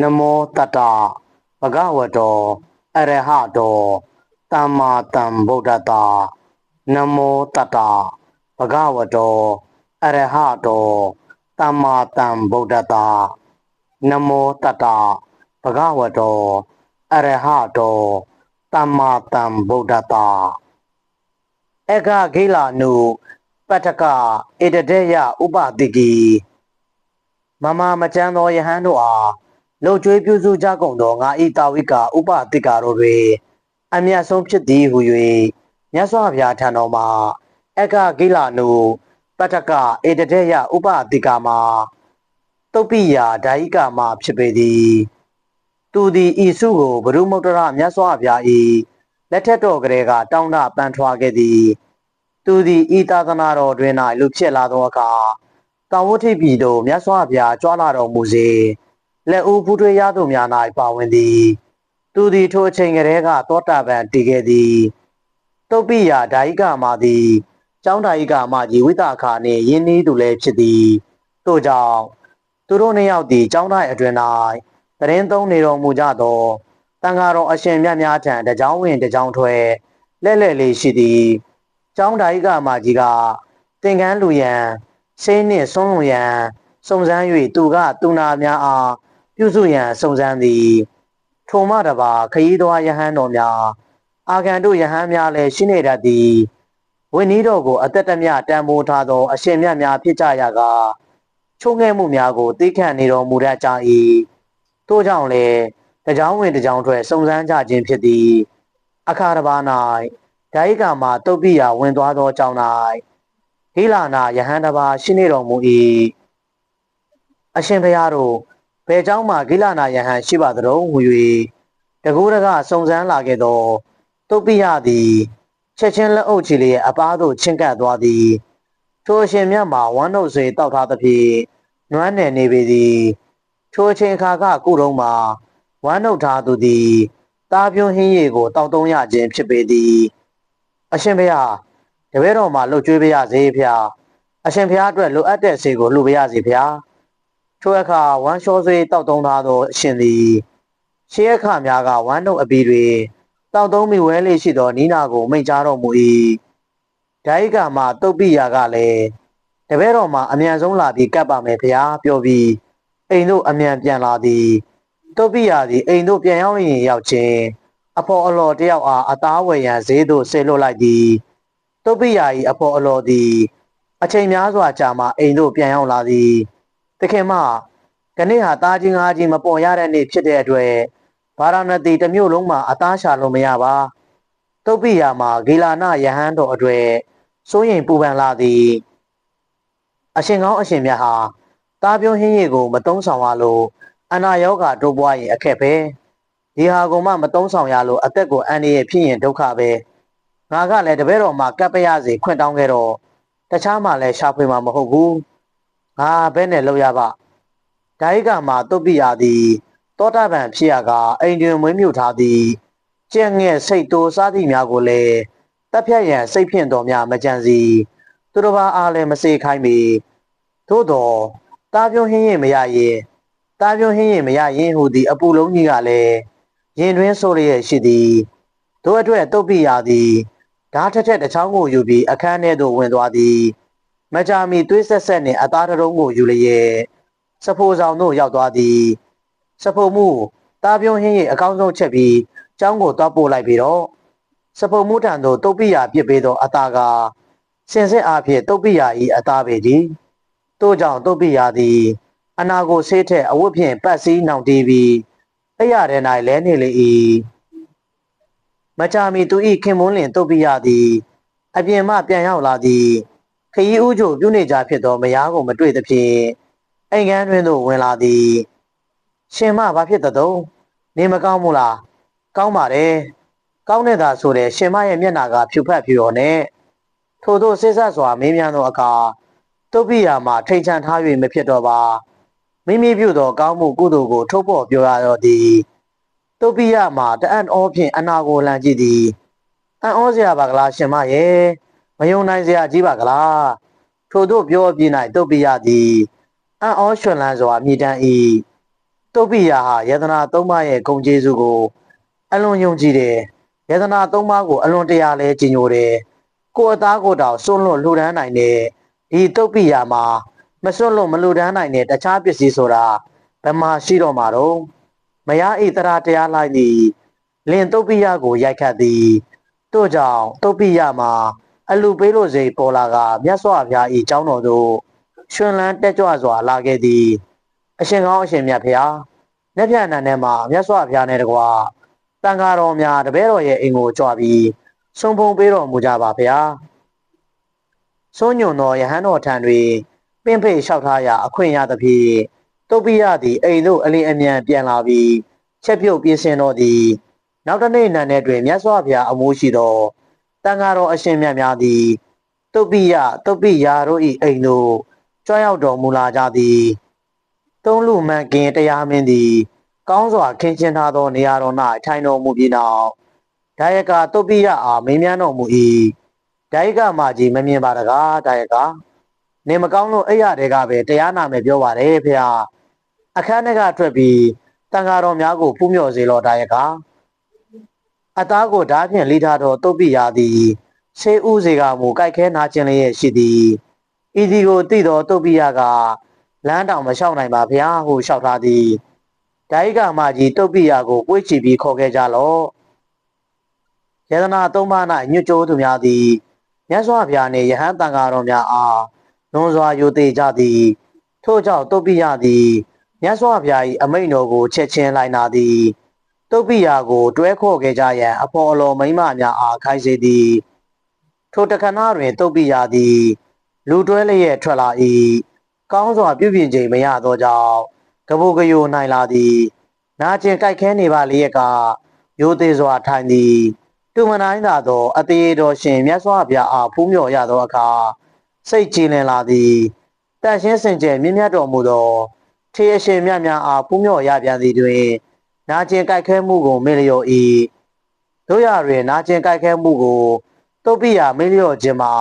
နမောတတ္တဘဂဝတောအရဟတောသမ္မာသမ္ဗုဒ္ဓတ္တနမောတတ္တဘဂဝတောအရဟတောသမ္မာသမ္ဗုဒ္ဓတ္တနမောတတ္တဘဂဝတောအရဟတောသမ္မာသမ္ဗုဒ္ဓတ္တအကဂိလာနုပတ္တကဧတတေယဥပတိကိမမမချမ်းသောယဟန်တို့အား လှုပ်ကြွေးပြုစုကြကုန်သောငါဤတာဝိကဥပတိကာတို့တွင်အမျက်ဆုံးဖြစ်သည်ဟု၍မြတ်စွာဘုရားထံတော်မှာအကဂိလာနုပတ္တကဧတတေယဥပတိကာမှာတုတ်ပိယာဓာယိကာမှာဖြစ်ပေသည်သူသည်ဤစုကိုဘုရုမုတ္တရမြတ်စွာဘုရား၏လက်ထက်တော်ကလေးကတောင်းတပန်ထွားခဲ့သည် သူသည်ဤသာသနာတော်တွင်၌လူဖြစ်လာသောအခါတောင်ဝဋ္ဌိပြည်သို့မြတ်စွာဘုရားကြွလာတော်မူစေ လက်ဦးဖူးထွေးရသူများ၌ပါဝင်သည် သူသည်ထိုအချိန်ကလေးကသောတာပန်တည်ခဲ့သည်တုတ်ပိယာဓာယိကမာသည်ကျောင်းဓာယိကမာကြီးဝိတအခါနှင့်ယင်းဤသူလည်းဖြစ်သည်ထို့ကြောင့်သူတို့နှစ်ယောက်သည်ကျောင်းသားအတွင်၌တရင်သုံးနေတော်မူကြသောတန်ဃာတော်အရှင်မြတ်များထံတကြောင်ဝင်တကြောင်ထွက်လက်လက်လေးရှိသည်ကျောင်းဓာယိကမာကြီးကသင်္ကန်းလူရန်ဆေးနှင့်ဆွန်းလူရန်စုံစမ်း၍သူကသူနာများအား ပြုစုရန်စုံစမ်းသည်ထိုမှတပါခရီးသွားယဟန်တော်များအာဂန်တို့ယဟန်များလည်းရှိနေတတ်သည်ဝိနည်းတော်ကိုအသက်တမျှတန်ဖိုးထားသောအရှင်မြတ်များဖြစ်ကြရကားချုံငဲ့မှုများကိုသိခံနေတော်မူတတ်ကြ၏ထို့ကြောင့်လည်းတကြောင်ဝင်တကြောင်ထွက်စုံစမ်းကြခြင်းဖြစ်သည်အခါတစ်ပါး၌ဒိုင်ကာမှာတုတ်ပိယာဝင်သွားသောကြောင့်၌ဟိလာနာယဟန်တစ်ပါးရှိနေတော်မူ၏အရှင်ဘုရားတို့ ဘယ်เจ้าမှာဂိလာနာယဟန်ရှိပါသတုံးဟူ၍တကူတကစုံစမ်းလာခဲ့သောတုတ်ပိယသည်ချက်ချင်းလက်အုပ်ချီလျက်အပားသို့ချင့်ကပ်သွားသည်ထိုအရှင်မြတ်မှာဝမ်းတို့ဆွေတောက်ထားသဖြင့်နွမ်းနယ်နေပေသည်ထိုအချိန်ခါကကုတုံးမှာဝမ်းနှုတ်ထားသူသည်တားပြုံးဟင်းရည်ကိုတောက်တုံးရခြင်းဖြစ်ပေသည်အရှင်ဘုရားတပည့်တော်မှာလှုပ်ကြွေးပါရစေဖျားအရှင်ဘုရားအတွက်လိုအပ်တဲ့ဆေကိုလှူပါရစေဖျား ထိုအခါဝမ်းလျှောဆွေးတောက်တုံးထားသောအရှင်သည်ရှေးအခါများကဝမ်းနှုတ်အပီတွင်တောက်တုံးမိဝဲလေးရှိသောနီးနာကိုမိန့်ကြားတော်မူ၏ဒိုင်ကမှာတုတ်ပိယာကလည်းတပည့်တော်မှာအမြန်ဆုံးလာပြီးကပ်ပါမယ်ဖျားပြောပြီးအိမ်တို့အမြန်ပြန်လာသည်တုတ်ပိယာသည်အိမ်တို့ပြန်ရောက်ရင်ရောက်ချင်းအဖော်အလော်တယောက်အားအသားဝယ်ရန်ဈေးသို့ဆေလွတ်လိုက်သည်တုတ်ပိယာ၏အဖော်အလော်သည်အချိန်များစွာကြာမှအိမ်သို့ပြန်ရောက်လာသည် တခင်မကနေ့ဟာတားကြီးငါးကြီးမပေါ်ရတဲ့နေ့ဖြစ်တဲ့အတွက်ဗာရာဏသီတစ်မြို့လုံးမှာအသားရှာလို့မရပါတုတ်ပိယာမှာဂေလာနယဟန်တော်အတွေ့စိုးရင်ပူပန်လာသည်အရှင်ကောင်းအရှင်မြတ်ဟာတားပြုံးဟင်းရည်ကိုမတုံးဆောင်ရလို့အနာယောဂါတိုးပွားရင်အခက်ပဲဒီဟာကမှမတုံးဆောင်ရလို့အသက်ကိုအန္တရာယ်ဖြစ်ရင်ဒုက္ခပဲငါကလည်းတပည့်တော်မှာကပ်ပရစေခွင့်တောင်းခဲ့တော့တခြားမှလည်းရှာဖွေမှာမဟုတ်ဘူး ငါဘဲနဲ့လောက်ရပါဒိုင်ကမှာတုတ်ပိယာသည်တောတာပန်ဖြစ်ရကအိမ်တွင်မွေးမြူထားသည်ကျက်ငဲ့စိတ်တိုးစားသည့်များကိုလည်းတပ်ဖြတ်ရန်စိတ်ဖြင့်တော်များမကြံစီသူတစ်ပါးအားလည်းမစေခိုင်းမီသို့တော်တာပြုံးဟင်းရင်မရရင်တာပြုံးဟင်းရင်မရရင်ဟူသည်အပူလုံးကြီးကလည်းရင်တွင်းဆိုးရရှိသည်တို့အတွက်တုတ်ပိယာသည်ဓာတ်ထက်ထက်တစ်ချောင်းကိုယူပြီးအခန်းထဲသို့ဝင်သွားသည် မကြာမီသွေးဆက်ဆက်နှင့်အသားတုံးကိုယူလျက်စဖိုးဆောင်သို့ရောက်သွားသည်စဖိုးမှုတာပြုံးဟင်း၏အကောင်းဆုံးချက်ပြီးကျောင်းကိုသွားပို့လိုက်ပြီးတော့စဖိုးမှုထံသို့တုတ်ပိယာပြစ်ပေးသောအသားကစင်စစ်အားဖြင့်တုတ်ပိယာ၏အသားပေသည်တို့ကြောင့်တုတ်ပိယာသည် အနာကိုဆေးထက်အဝတ်ဖြင့်ပတ်စည်းနှောင်တီးပြီးအဲ့ရတဲ့၌လဲနေလေ၏မချာမီသူ၏ခင်မွန်းလင်တုတ်ပိယသည် အပြင်မှပြန်ရောက်လာသည် ခရီးဥကြိုပြုနေကြဖြစ်သောမယားကိုမတွေ့သဖြင့်အိမ်ကန်းတွင်သို့ဝင်လာသည်ရှင်မဘာဖြစ်သတုံးနေမကောင်းဘူးလားကောင်းပါတယ်ကောင်းတဲ့သာဆိုတဲ့ရှင်မရဲ့မျက်နာကဖြူဖက်ဖြူတော်နဲ့ထို့သောစိစက်စွာမင်းများသောအခါတုတ်ပိယာမှာထိန်ချန်ထား၍မဖြစ်တော့ပါမိမိပြုသောကောင်းမှုကုသိုလ်ကိုထုတ်ဖော်ပြောရတော့သည်တုတ်ပိယမှာတအံ့ဩဖြင့်အနာကိုလန်ကြည့်သည်အံ့ဩစရာပါကလားရှင်မရဲ့ မယုံနိုင်စရာကြီးပါကလားထို့သို့ပြောပြ၌တုတ်ပိယသည်အံ့ဩရွှင်လန်းစွာမြည်တမ်း၏တုတ်ပိယဟာယတနာသုံးပါးရဲ့ဂုံကျေးဇူးကို အလွန်ယုံကြည်တယ်ယတနာသုံးပါးကိုအလွန်တရာလဲကြည်ညိုတယ်ကိုယ်အသားကိုယ်တောင်စွန့်လွတ်လှူဒန်းနိုင်တဲ့ဒီတုတ်ပိယမှာမစွန့်လွတ်မလှူဒန်းနိုင်တဲ့တခြားပစ္စည်းဆိုတာဘယ်မှာရှိတော့မှာတော့မယားဤတရာတရားလိုက်သည်လင်တုတ်ပိယကိုရိုက်ခတ်သည်တို့ကြောင့်တုတ်ပိယမှာ အလူပေးလို့စိတ်ပေါ်လာကမြတ်စွာဘုရား၏ကျောင်းတော်သို့ရှင်လန်းတက်ကြွစွာလာခဲ့သည်အရှင်ကောင်းအရှင်မြတ်ဖျားနတ်ပြဏန်ထဲမှာမြတ်စွာဘုရားနဲ့တကွာတန်ဃာတော်များတပည့်တော်ရဲ့အိမ်ကိုကြွပြီးဆုံဖုံပေးတော်မူကြပါဗျာဆုံးညွန်တော်ယဟန်တော်ထံတွင်ပင့်ဖိတ်လျှောက်ထားရာအခွင့်ရသဖြင့်တုတ်ပိယသည်အိမ်သို့အလင်းအမြန်ပြန်လာပြီးချက်ပြုတ်ပြေးစင်တော်သည်နောက်တစ်နေ့နံထဲတွင်မြတ်စွာဘုရားအမိုးရှိသော တန်ဃာတော်အရှင်မြတ်များသည်တုတ်ပိယတုတ်ပိယာတို့၏အိမ်သို့ကြွရောက်တော်မူလာကြသည်သုံးလူမှန်ကင်တရားမင်းသည် ကောင်းစွာခင်းကျင်းထားသောနေရာတော်၌ထိုင်တော်မူပြီးနောက်ဒါယကတုတ်ပိယအားမင်းမြန်းတော်မူ၏ဒါယကမာကြီးမမြင်ပါတကားဒါယကနေမကောင်းလို့အဲ့ရတဲ့ကပဲတရားနာမယ်ပြောပါတယ်ဖေဟာအခန်းထဲကထွက်ပြီးတန်ဃာတော်များကိုဖူးမြော်စေလောဒါယက အသားကိုဓာဖြင့်လိထားသောတုတ်ပိယသည်ဆေးဥစေကမူကြိုက်ခဲနာခြင်းလျက်ရှိသည်ဤဒီကိုသိသောတုတ်ပိယကလမ်းတောင်မလျှောက်နိုင်ပါဗျာဟုလျှောက်ထားသည်ဒိုင်ကမကြီးတုတ်ပိယကိုပွေ့ချီပြီးခေါ်ခဲ့ကြလော့ယတနာသုံးပါး၌ညွတ်ကြိုးသူများသည်မြတ်စွာဘုရားနှင့်ယဟန်တန်ဃာတော်များအားလွန်စွာယိုသေးကြသည်ထို့ကြောင့်တုတ်ပိယသည်မြတ်စွာဘုရား၏အမိန့်တော်ကိုချက်ချင်းလိုက်နာသည် တုတ်ပိယကိုတွဲခေါ်ခဲ့ကြရန်အဖော်အလော်မိမများအားခိုင်းစေသည်ထိုတခဏတွင်တုတ်ပိယသည် လူတွဲလျက်ထွက်လာ၏ကောင်းစွာပြုပြင်ချိန်မရသောကြောင့်ကဘိုကယိုနိုင်လာသည်နာကျင်ကြိုက်ခဲနေပါလျက်ကရိုသေစွာထိုင်သည်တူမနိုင်သာသောအသေးတော်ရှင်မြတ်စွာဘုရားအားဖူးမြော်ရသောအခါစိတ်ကြည်လင်လာသည်တန်ရှင်းစင်ကြယ်မြင့်မြတ်တော်မူသောထေအရှင်မြတ်များအားဖူးမြော်ရပြန်သည်တွင် နာကျင်ကြိုက်ခဲမှုကိုမေ့လျော့၏တို့ရတွင်နာကျင်ကြိုက်ခဲမှုကိုတုတ်ပိယမေ့လျော့ခြင်းမှာ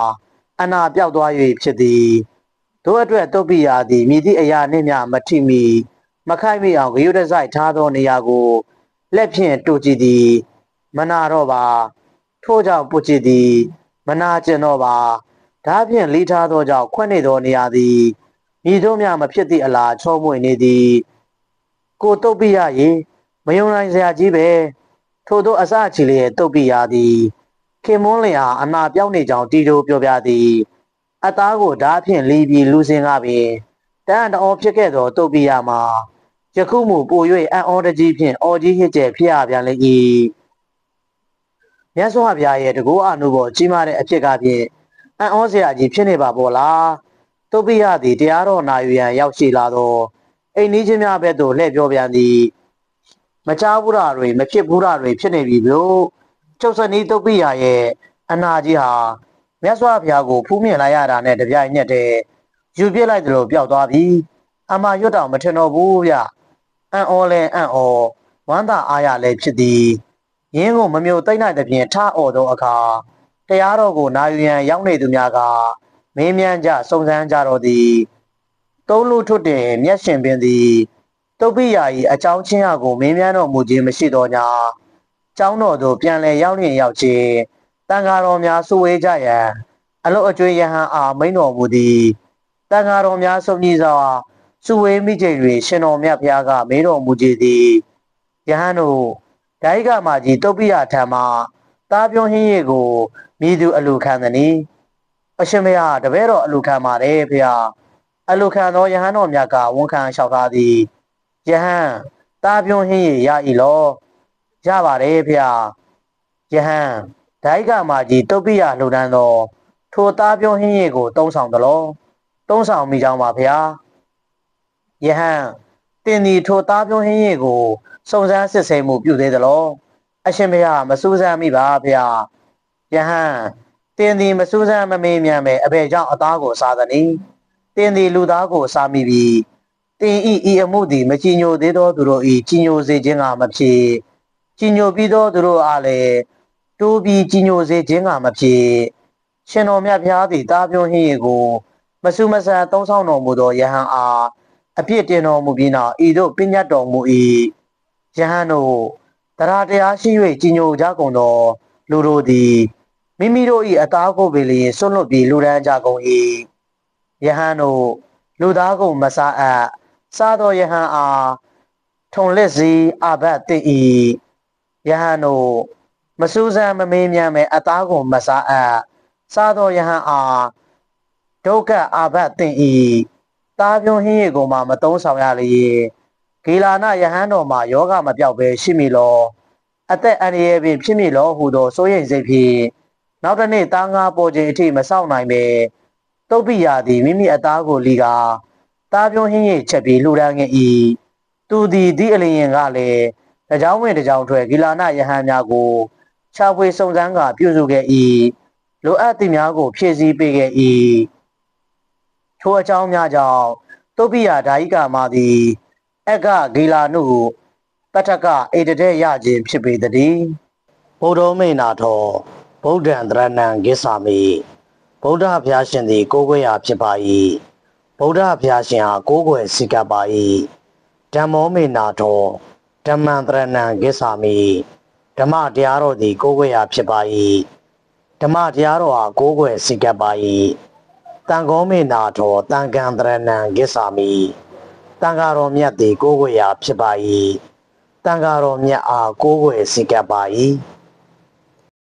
အနာပြောက်သွား၍ဖြစ်သည်တို့အတွက်တုတ်ပိယသည်မြည်သည့်အရာနှင့်မျှမထိမိမခိုက်မိအောင်ဂယုတစိုက်ထားသောနေရာကိုလက်ဖြင့်တူကြည့်သည် မနာတော့ပါ ထို့ကြောင့်ပုချစ်သည် မနာကျင်တော့ပါဒါဖြင့်လီထားသောကြောင့်ခွက်နေသောနေရာသည်မိတို့များမဖြစ်သည့်အလားချောမွေနေသည် ကိုတုတ်ပိယရေ မယုံနိုင်စရာကြီးပဲထို့သောအစချီလျက်တုတ်ပိယသည်ခင်မွန်းလင်အားအနာပြောင်းနေကြောင်းတီတိုပြောပြသည်အသားကိုဓာဖြင့်လီပြီးလူစင်ကားပင်တန်တော်ဖြစ်ခဲ့သောတုတ်ပိယမှာယခုမှပို၍အံ့ဩတကြီးဖြင့်အော်ကြီးဟစ်ကျဲဖြစ်ရပြန်လေ၏မြတ်စွာဘုရားရဲ့တကူအနုဘောကြီးမားတဲ့အဖြစ်ကဖြင့်အံ့ဩစရာကြီးဖြစ်နေပါပေါ်လားတုတ်ပိယသည်တရားတော်နာယူရန်ရောက်ရှိလာသောအိမ်နီးချင်းများဘက်သို့လှည့်ပြောပြန်သည် မချားဘူးတာတွေမဖြစ်ဘူးတာတွေဖြစ်နေပြီဗျို့ကျုပ်စနီးတုတ်ပိယရဲ့အနာကြီးဟာမြတ်စွာဘုရားကိုဖူးမြင်လိုက်ရတာနဲ့တပြိုင်နက်တည်းယူပြစ်လိုက်သလိုပျောက်သွားပြီအမရွတ်တောင်မထင်တော့ဘူးဗျအံ့ဩလဲအံ့ဩဝမ်းသာအားရလဲဖြစ်သည်ရင်းကိုမမျိုးသိမ့်နိုင်သဖြင့်ထအော်သောအခါတရားတော်ကိုနာယူရန်ရောက်နေသူများကမင်းမြန်းကြစုံစမ်းကြတော့သည်သုံးလူထွတ်တင်မျက်ရှင်ပင်သည် တုတ်ပိယာ၏အကြောင်းချင်းအကိုမင်းမြန်းတော်မူခြင်းမရှိသောညာကျောင်းတော်သို့ပြန်လည်ရောက်လျင်ရောက်ခြင်းတန်ဃာတော်များစုဝေးကြရန်အလုတ်အကျွေးယဟန်အားမိန်တော်မူသည်တန်ဃာတော်များစုံကြီးစွာစုဝေးမိချိန်တွင်ရှင်တော်မြတ်ဘုရားကမေးတော်မူကြသည်ယဟန်တို့ဒိုက်ကမာကြီးတုတ်ပိယထံမှတားပြုံးဟင်းရည်ကိုမိသူအလူခံသည်။အရှင်မယတပည့်တော်အလူခံပါတယ်ဖေဟာ။အလူခံသောယဟန်တော်မြတ်ကဝန်ခံလျှောက်ထားသည်။ ယဟန်တားပြုံးဟင်းရည်ရ၏လော။ရပါတယ်ဖေဟာ။ယဟန်ဒိုက်ကမာကြီးတုတ်ပိယလှူဒန်းသောထိုသားပြုံးဟင်းရည်ကိုတုံးဆောင်သလော။တုံးဆောင်မိကြောင်းပါဖေဟာ။ယဟန်တင်ဒီထိုသားပြုံးဟင်းရည်ကိုစုံစမ်းစစ်ဆေးမှုပြုသေးသလော။အရှင်ဘုရားမစူးစမ်းမိပါဖေဟာ။ယဟန်တင်းသည်မစူးစမ်းမမေးမြန်းပဲအဘယ်ကြောင့်အသားကိုစားသနည်းတင်းသည်လူသားကိုစားမိပြီး တင်းဤဤအမှုသည်မကြည်ညိုသေးသောသူတို့ဤကြည်ညိုစေခြင်းကမဖြစ်ကြည်ညိုပြီးသောသူတို့အားလည်းတိုးပြီးကြည်ညိုစေခြင်းကမဖြစ်ရှင်တော်မြတ်ဖျားသည်တာပြုံးဟင်းကို မဆူမဆန်သုံးဆောင်တော်မူသောယဟန်အားအအပြစ်တင်တော်မူပြီးနောက်ဤသို့ပညတ်တော်မူ၏ယဟန်တို့တရားတရားရှိ၍ကြီးညိုကြကုန်သောလူတို့သည်မိမိတို့၏အသားကိုယ်ပင်လျင်ဆွတ်လွတ်ပြီးလူဒန်းကြကုန်၏ယဟန်တို့လူသားကိုမစားအပ် စားသောယဟန်အားထုံလက်စီအဘတ်တည်၏ယဟန်တို့မစူးစမ်းမမေးမြန်းပဲအသားကိုမစားအပ်စားသောယဟန်အားဒုက္ခအဘတ်တည်၏တားပြုံးဟင်းရည်ကိုမှမတုံးဆောင်ရလေဂေလာနယဟန်တော်မှာယောဂမပြောက်ပဲရှိမိလောအသက်အန္တရာယ်ပင်ဖြစ်မိလောဟုသောစိုးရိမ်စိတ်ဖြင့်နောက်တစ်နေ့သားငါပေါ်ခြင်းအထိမဆောင်နိုင်ပဲတုတ်ပိယာသည်မိမိအသားကိုလီကာ တားပြုံးဟင်းရည်ချက်ပြီးလှူဒန်းခဲ့၏သူသည်ဒီအလျင်ကလည်းတကြောင်ဝင်တကြောင်ထွက်ဂီလာနယဟန်များကိုခြာဖွေစုံစမ်းကပြုစုခဲ့၏လိုအပ်သည့်များကို ဖြည့်ဆည်းပေးခဲ့၏ထိုအကြောင်းများကြောင့်တုတ်ပိယာဓာယိကာမသည်အက္ကဂီလာနုပထကအေတတဲ့ရခြင်းဖြစ်ပေသည်ဘုဒ္ဓမိန်နာထောဗုဒ္ဓံတရဏံကိစ္ဆာမိဗုဒ္ဓဘုရားရှင်သည်ကိုးကွယ်ရာဖြစ်ပါ၏ ဗုဒ္ဓဘုရားရှင်ဟာကိုးကွယ်စိကပ်ပါ၏ဓမ္မောမိန်နာထောဓမ္မံတရဏံကိစ္ဆာမိဓမ္မတရားတော်သည်ကိုးကွယ်ရာဖြစ်ပါ၏ဓမ္မတရားတော်ဟာကိုးကွယ်စိကပ်ပါ၏တန်ကောမေနာထောတန်ကံတရဏံကိစ္ဆာမိတန်ဃာတော်မြတ်သည်ကိုးကွယ်ရာဖြစ်ပါ၏တန်ဃာတော်မြတ်အားကိုးကွယ်စိကပ်ပါ၏